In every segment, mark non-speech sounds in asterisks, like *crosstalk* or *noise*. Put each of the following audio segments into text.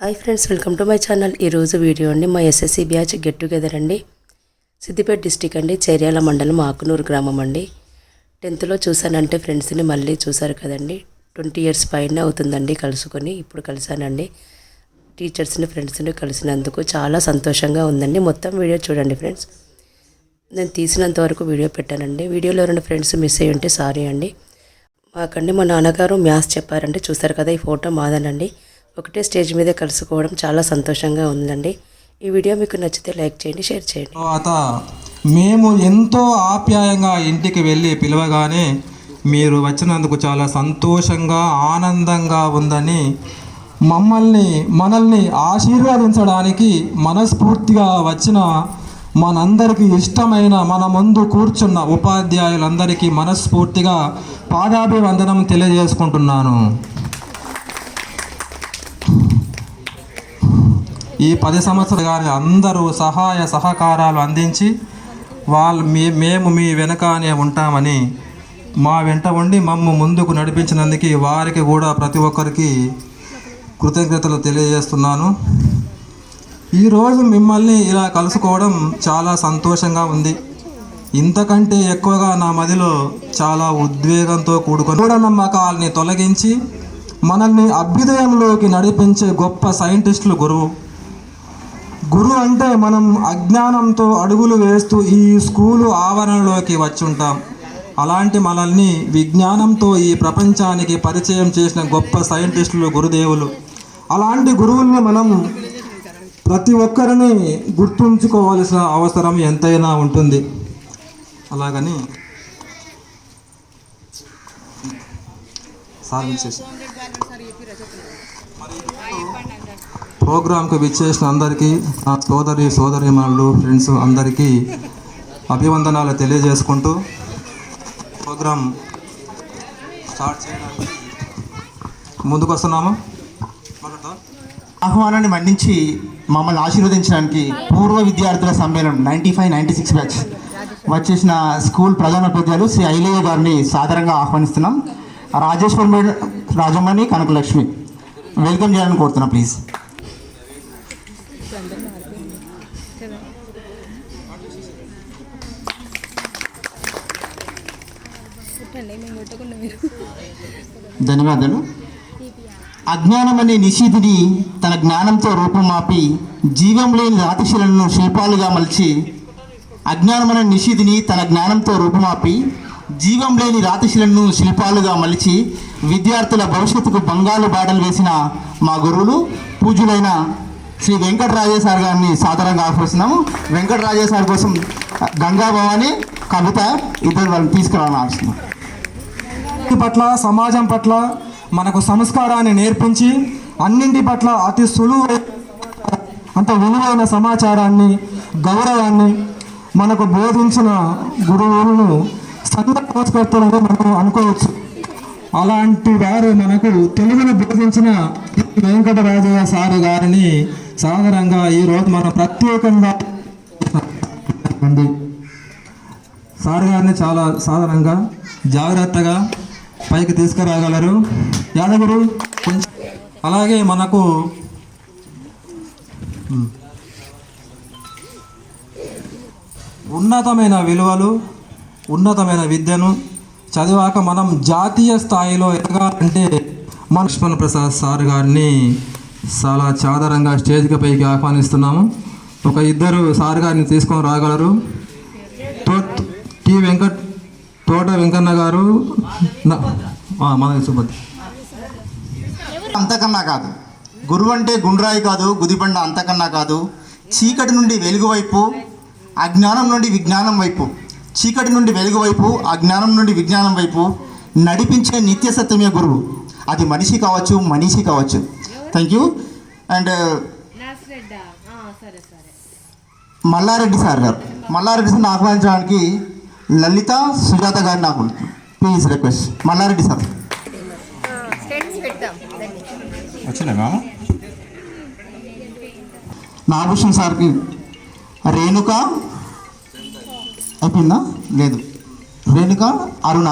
Hi friends welcome to my channel. ఈరోజు video అండి మా ఎస్ఎస్సి బ్యాచ్ గెట్ టుగెదర్ అండి. సిద్దిపేట డిస్టిక్ అండి చేర్యాల మండలం ఆకునూరు గ్రామం అండి. టెన్త్లో చూశానంటే ఫ్రెండ్స్ని మళ్ళీ చూశారు కదండి. ట్వంటీ ఇయర్స్ పైన అవుతుందండి కలుసుకొని ఇప్పుడు కలిశానండి. టీచర్స్ని ఫ్రెండ్స్ని కలిసినందుకు చాలా సంతోషంగా ఉందండి. మొత్తం వీడియో చూడండి ఫ్రెండ్స్. నేను తీసినంత వరకు వీడియో పెట్టానండి. వీడియోలో రెండు ఫ్రెండ్స్ మిస్ అయ్యి ఉంటే సారీ అండి. మాకండి మా నాన్నగారు మ్యాథ్స్ చెప్పారంటే చూసారు కదా ఈ ఫోటో మాదనండి. ఒకటే స్టేజ్ మీద కలుసుకోవడం చాలా సంతోషంగా ఉందండి. ఈ వీడియో మీకు నచ్చితే లైక్ చేయండి షేర్ చేయండి. తర్వాత మేము ఎంతో ఆప్యాయంగా ఇంటికి వెళ్ళి పిలవగానే మీరు వచ్చినందుకు చాలా సంతోషంగా ఆనందంగా ఉందని మమ్మల్ని మనల్ని ఆశీర్వదించడానికి మనస్ఫూర్తిగా వచ్చిన మనందరికీ ఇష్టమైన మన ముందు కూర్చున్న ఉపాధ్యాయులందరికీ మనస్ఫూర్తిగా పాదాభివందనం తెలియజేసుకుంటున్నాను. ఈ పది సంవత్సరాలు కానీ అందరూ సహాయ సహకారాలు అందించి వాళ్ళు మీ మేము మీ వెనకనే ఉంటామని మా వెంట ఉండి మమ్ము ముందుకు నడిపించినందుకు వారికి కూడా ప్రతి ఒక్కరికి కృతజ్ఞతలు తెలియజేస్తున్నాను. ఈరోజు మిమ్మల్ని ఇలా కలుసుకోవడం చాలా సంతోషంగా ఉంది. ఇంతకంటే ఎక్కువగా నా మదిలో చాలా ఉద్వేగంతో కూడుకొని మూఢనమ్మకాల్ని తొలగించి మనల్ని అభ్యుదయంలోకి నడిపించే గొప్ప సైంటిస్టులు గురువు గురు అంటే మనం అజ్ఞానంతో అడుగులు వేస్తూ ఈ స్కూలు ఆవరణలోకి వచ్చి ఉంటాం అలాంటి మనల్ని విజ్ఞానంతో ఈ ప్రపంచానికి పరిచయం చేసిన గొప్ప సైంటిస్టులు గురుదేవులు. అలాంటి గురువుల్ని మనం ప్రతి ఒక్కరిని గుర్తుంచుకోవాల్సిన అవసరం ఎంతైనా ఉంటుంది. అలాగని సాధించేసి ప్రోగ్రాంకు విచ్చేసిన అందరికీ నా సోదరి సోదరిమణులు ఫ్రెండ్స్ అందరికీ అభివందనాలు తెలియజేసుకుంటూ ప్రోగ్రాం స్టార్ట్ చేయడానికి ముందుకు వస్తున్నాము. ఆహ్వానాన్ని మన్నించి మమ్మల్ని ఆశీర్వదించడానికి పూర్వ విద్యార్థుల సమ్మేళనం ninety five ninety six batch వచ్చేసిన స్కూల్ ప్రధానోపాధ్యాయులు శ్రీ ఐలయ్య గారిని సాధారణంగా ఆహ్వానిస్తున్నాం. రాజేశ్వర్ రాజమ్మని కనకలక్ష్మి వెల్కమ్ చేయాలని కోరుతున్నాం ప్లీజ్. ధన్యవాదాలు. అజ్ఞానం అనే నిషిధిని తన జ్ఞానంతో రూపుమాపి జీవం లేని రాతిశిలను శిల్పాలుగా మలిచి అజ్ఞానం అనే నిషిధిని తన జ్ఞానంతో రూపుమాపి జీవం లేని రాతిశిలను శిల్పాలుగా మలిచి విద్యార్థుల భవిష్యత్తుకు బంగాళ బాటలు వేసిన మా గురువులు పూజలైన శ్రీ వెంకటరాజే సార్ గారిని సాధారణంగా ఆహ్వానిస్తున్నాము. వెంకటరాజే సార్ కోసం గంగా భవాని కవిత ఇద్దరు వాళ్ళని తీసుకురావాలని ఆశిస్తున్నాం. పట్ల సమాజం పట్ల మనకు సంస్కారాన్ని నేర్పించి అన్నింటి పట్ల అతి సులువు అంత విలువైన సమాచారాన్ని గౌరవాన్ని మనకు బోధించిన గురువులను సంఘ మనం అనుకోవచ్చు. అలాంటి వారు మనకు తెలుగును బోధించిన వెంకటరాజయ్య సారు గారిని సాధారణంగా ఈరోజు మనం ప్రత్యేకంగా సారు సార్ గారిని చాలా సాధారణంగా జాగ్రత్తగా పైకి తీసుకురాగలరు. యాదగిరి కొంచెం అలాగే మనకు ఉన్నతమైన విలువలు ఉన్నతమైన విద్యను చదివాక మనం జాతీయ స్థాయిలో ఎదగాలంటే మన లక్ష్మణ్ ప్రసాద్ సార్ గారిని చాలా చాదరంగా స్టేజ్కి పైకి ఆహ్వానిస్తున్నాము. ఒక ఇద్దరు సార్ గారిని తీసుకొని రాగలరు. టి వెంకట్ తోట వెంకన్న గారు సుబ్బతి. అంతకన్నా కాదు గురువు అంటే గుండ్రాయి కాదు గుదిబండ అంతకన్నా కాదు చీకటి నుండి వెలుగు వైపు అజ్ఞానం నుండి విజ్ఞానం వైపు చీకటి నుండి వెలుగు వైపు అజ్ఞానం నుండి విజ్ఞానం వైపు నడిపించే నిత్య సత్యమే గురువు. అది మనిషి కావచ్చు మనిషి కావచ్చు. థ్యాంక్ యూ అండ్ నాసిరెడ్డా? సరే సరే. మల్లారెడ్డి సార్ గారు. మల్లారెడ్డి సార్ని ఆహ్వానించడానికి లలిత సుజాత గారిని నాకు please request Mallareddy sir. Nagabhushan సార్కి రేణుక అయిపోయిందా? లేదు. రేణుక అరుణ.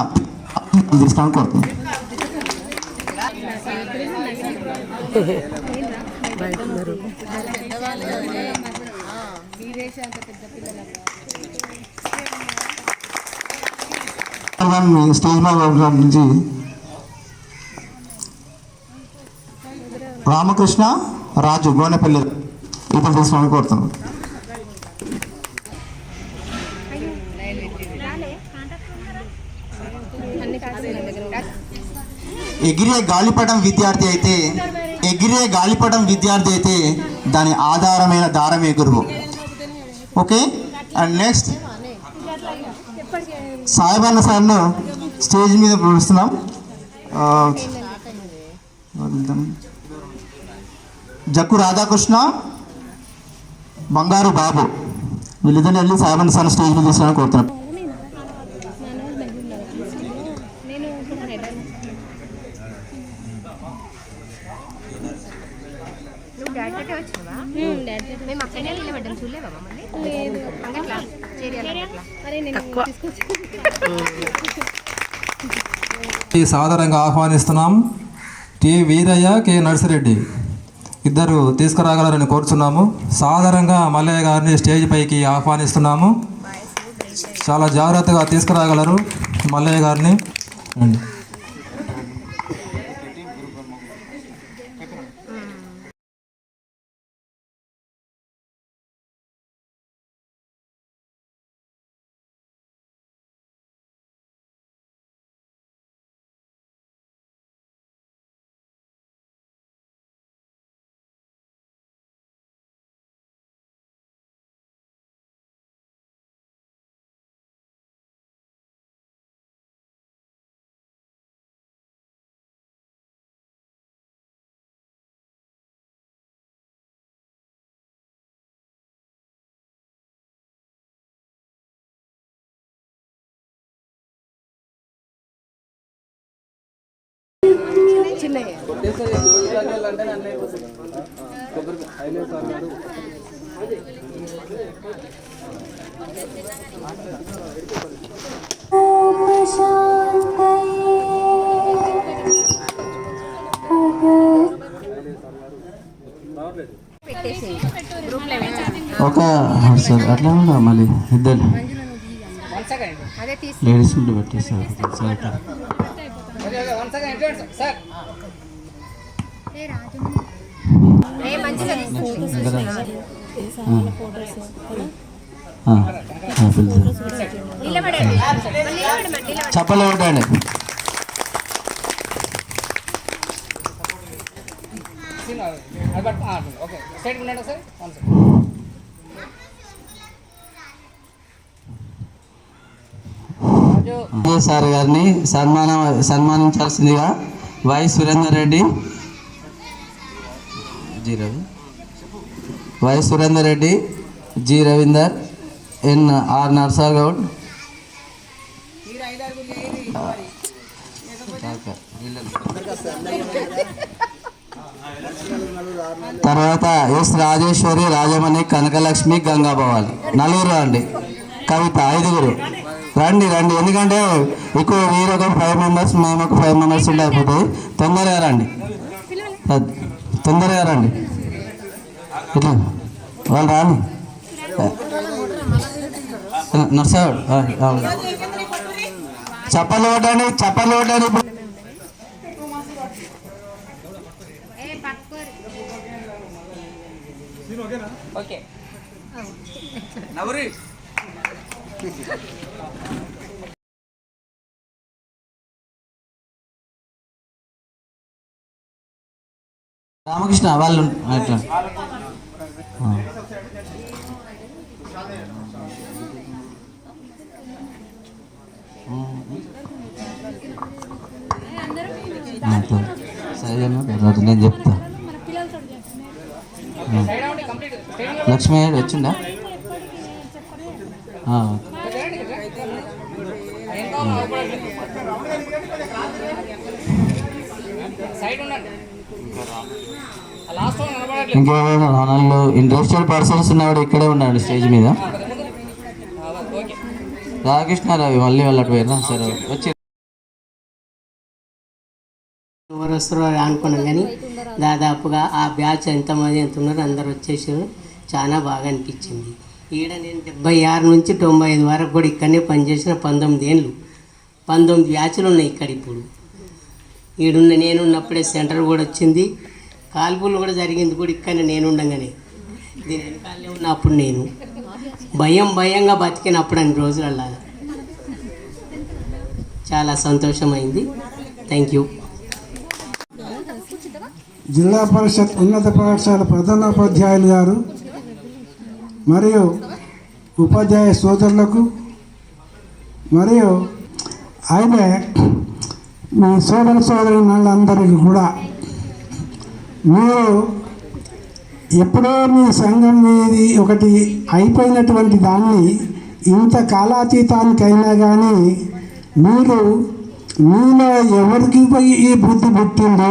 *laughs* అందిస్తాను కోరుతున్నాను స్టేజ్ గారి నుంచి రామకృష్ణ రాజు గోనెపల్లి ఇతను తీసుకోమని కోరుతున్నాను ఎగిరే గాలిపటం విద్యార్థి అయితే ఎగిరే గాలిపటం విద్యార్థి అయితే దాని ఆధారమైన దారమే గురువు. ఓకే అండ్ నెక్స్ట్ సాయిబాల సార్ను స్టేజ్ మీద పిలుస్తున్నాం జక్కు రాధాకృష్ణ బంగారు బాబు. వీళ్ళిద్దరిని వెళ్ళి సాయిబాల సార్ స్టేజ్ మీద తీసుకోవాలని కోరుతున్నాం. మేము అక్కడనే నిలబడ్డాం చూడలేవా మమ్మల్ని? అంగట్లా. చేరియాలి అంగట్లా. ఈ సాదరంగా ఆహ్వానిస్తున్నాం టి వీరయ్య కె నర్సిరెడ్డి. ఇద్దరు తీసుకురాగలరని కోరుచున్నాము. సాదరంగా మల్లయ్య గారిని స్టేజ్ పైకి ఆహ్వానిస్తున్నాము. చాలా జాగ్రత్తగా తీసుకురాగలరు మల్లయ్య గారిని. పెట్టాలి ఒక సార్ అట్లా ఉండవు మళ్ళీ ఇద్దరు లేడీస్ ఉంటే పెట్టేస్తారు. సార్. ఏ ఉంటాయండి తీసి సార్ గారిని సన్మానం సన్మానించాల్సిందిగా Y Surender Reddy G Ravi. Y Surender Reddy G Ravinder N R Narsar Goud తర్వాత ఎస్ రాజేశ్వరి రాజమణి కనకలక్ష్మి గంగాభవాని. నలుగురు అండి కవిత ఐదుగురు. రండి రండి. ఎందుకంటే ఎక్కువ మీరు ఒక ఫైవ్ మెంబర్స్ మేము ఒక ఫైవ్ మెంబర్స్ ఉంటే అయిపోతుంది తొందరగా రండి. తొందరగా రండి. ఇట్లా. వాళ్ళు రాని. నర్సాడు చప్పలు కొట్టండి చప్పలు కొట్టండి రామకృష్ణ వాళ్ళు అట్లా. సరే తర్వాత నేను చెప్తా. లక్ష్మి వచ్చిందా ఆ, ఇంకెవరైనా ఇండస్ట్రియల్ పర్సన్స్ ఉన్నవాడు ఇక్కడే ఉన్నాడు స్టేజ్ మీద. రామకృష్ణారావు మళ్ళీ వెళ్ళట్టు పోయినా సరే వచ్చి ఎవరు వస్తారో అనుకున్నాం కానీ దాదాపుగా ఆ బ్యాచ్ ఎంతమంది ఎంత ఉన్నారు అందరు వచ్చేసారు. చాలా బాగా అనిపించింది. ఈడ నేను డెబ్బై ఆరు నుంచి తొంభై ఐదు వరకు కూడా ఇక్కడనే పనిచేసిన పంతొమ్మిది ఏళ్ళు. పంతొమ్మిది బ్యాచ్లు ఉన్నాయి ఇక్కడ ఇప్పుడు. ఈడున్న నేనున్నప్పుడే సెంటర్ కూడా వచ్చింది. కాల్పులు కూడా జరిగింది కూడా ఇక్కడ నేను ఉండగానే దీని వెనకాలనే ఉన్న అప్పుడు నేను. భయం భయంగా బతికినప్పుడు అన్ని రోజులల్లా. చాలా సంతోషమైంది. థ్యాంక్ యూ జిల్లా పరిషత్ ఉన్నత పాఠశాల ప్రధానోపాధ్యాయులు గారు మరియు ఉపాధ్యాయ సోదరులకు మరియు ఆయన మీ సోదర సోదరి వాళ్ళందరికీ కూడా. మీరు ఎప్పుడో మీ సంఘం మీది ఒకటి అయిపోయినటువంటి దాన్ని ఇంత కాలాతీతానికైనా కానీ మీరు మీలో ఎవరికి ఈ బుద్ధి పుట్టిందో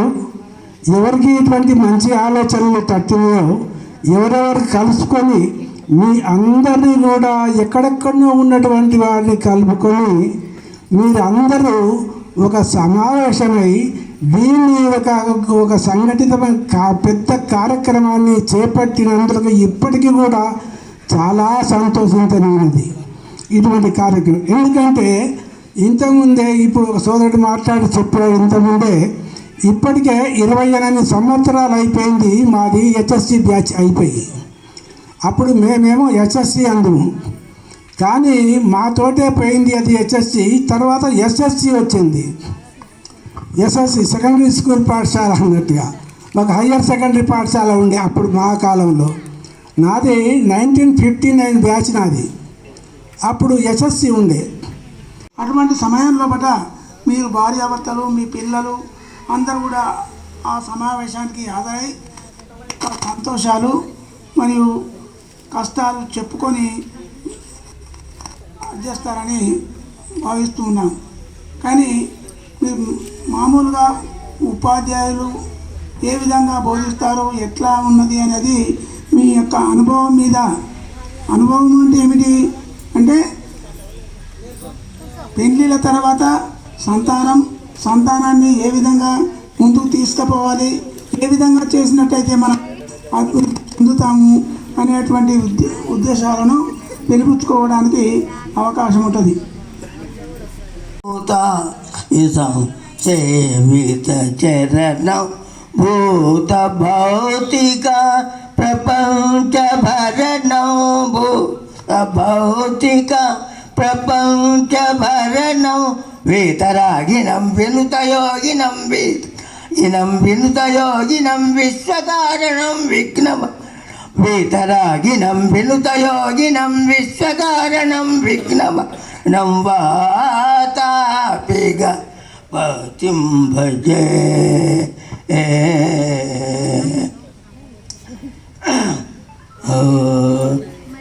ఎవరికి ఇటువంటి మంచి ఆలోచనలు తట్టిందో ఎవరెవరు కలుసుకొని మీ అందరినీ కూడా ఎక్కడెక్కడో ఉన్నటువంటి వారిని కలుపుకొని మీరందరూ ఒక సమావేశమై దీన్ని ఒక ఒక సంఘటితమైన కా- పెద్ద కార్యక్రమాన్ని చేపట్టినందుకు ఇప్పటికీ కూడా చాలా సంతోషించనిది ఇటువంటి కార్యక్రమం. ఎందుకంటే ఇంతకుముందే ఇప్పుడు ఒక సోదరుడు మాట్లాడి చెప్పాడు ఇంతకుముందే ఇప్పటికే ఇరవై ఎనిమిది సంవత్సరాలు అయిపోయింది మాది హెచ్ఎస్సి బ్యాచ్ అయిపోయి. అప్పుడు మేమేమో హెచ్ఎస్సి అందము. కానీ మాతోటే పోయింది అది హెచ్ఎస్సి తర్వాత ఎస్ఎస్సి వచ్చింది. ఎస్ఎస్సి సెకండరీ స్కూల్ పాఠశాల అన్నట్టుగా. మాకు హయ్యర్ సెకండరీ పాఠశాల ఉండే అప్పుడు మా కాలంలో. నాది నైన్టీన్ ఫిఫ్టీ నైన్ బ్యాచ్ నాది. అప్పుడు ఎస్ఎస్సి ఉండే. అటువంటి సమయంలో బట మీరు భార్యాభర్తలు మీ పిల్లలు అందరూ కూడా ఆ సమావేశానికి హాజరై సంతోషాలు మరియు కష్టాలు చెప్పుకొని చేస్తారని భావిస్తూ ఉన్నాను కానీ మీరు మామూలుగా ఉపాధ్యాయులు ఏ విధంగా బోధిస్తారో ఎట్లా ఉన్నది అనేది మీ యొక్క అనుభవం మీద అనుభవం అంటే ఏమిటి అంటే పెళ్ళిళ్ళ తర్వాత సంతానం సంతానాన్ని ఏ విధంగా ముందుకు తీసుకుపోవాలి ఏ విధంగా చేసినట్టయితే మనం అభివృద్ధి చెందుతాము అనేటువంటి ఉద్దేశాలను వెలిపుచ్చుకోవడానికి అవకాశం ఉంటుంది. సేవిత చరణం. భూత భౌతిక ప్రపంచ భరణం. భూత భౌతిక ప్రపంచ భరణం. వేతరాగినం వినుతయోగినం వేత ఇనం వినుతయోగినం విశ్వకారణం విఘ్నవ వేతరాగినం వినుతయోగినం విశ్వకారణం విఘ్నం వాతాపిగ పతిం భజే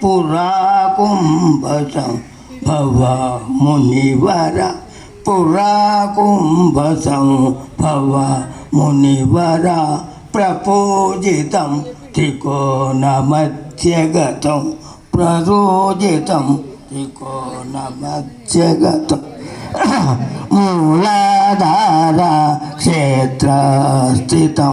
పురాకుంభసం భవ మునివర. పురాకుంభసం భవ మునివర. ప్రపూజితం త్రికోణమధ్యగతం ప్రరోజితం. త్రికోణమధ్యగతం. మూలాధార క్షేత్ర స్థితం